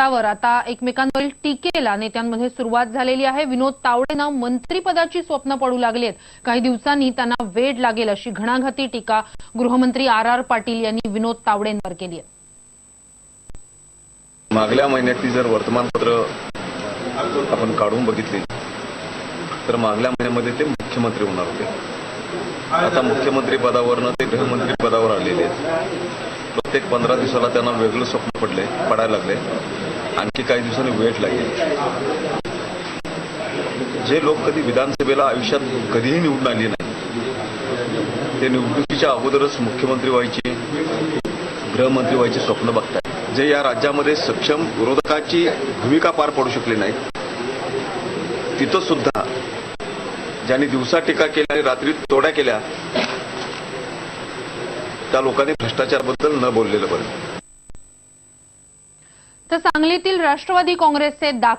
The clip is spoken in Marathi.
त्यावर आता एकमेकांवरील टीकेला नेत्यांमध्ये सुरुवात झालेली आहे. विनोद तावडेनं मंत्रीपदाची स्वप्न पडू लागली आहेत. काही दिवसांनी त्यांना वेड लागेल अशी घणाघाती टीका गृहमंत्री आर आर पाटील यांनी विनोद तावडेंवर केली आहे. मागल्या महिन्यातली जर वर्तमानपत्र आपण काढून बघितली तर मागल्या महिन्यामध्ये ते मुख्यमंत्री होणार होते. आता मुख्यमंत्री पदावरनं ते गृहमंत्री पदावर आलेले आहेत. प्रत्येक पंधरा दिवसाला त्यांना वेगळं स्वप्न पडले पडायला लागले. आणखी काही दिवसांनी वेट लागेल. जे लोक कधी विधानसभेला आयुष्यात कधीही निवडून आले नाही ते निवडणुकीच्या अगोदरच मुख्यमंत्री व्हायचे गृहमंत्री व्हायचे स्वप्न बघतात जे या राज्यामध्ये सक्षम विरोधकाची भूमिका पार पडू शकली नाही तिथं सुद्धा ज्यांनी दिवसा टीका केल्या आणि रात्री तोड्या केल्या त्या लोकांनी भ्रष्टाचाराबद्दल न बोललेलं बरं. तर सांगलीतील राष्ट्रवादी काँग्रेसचे दाखव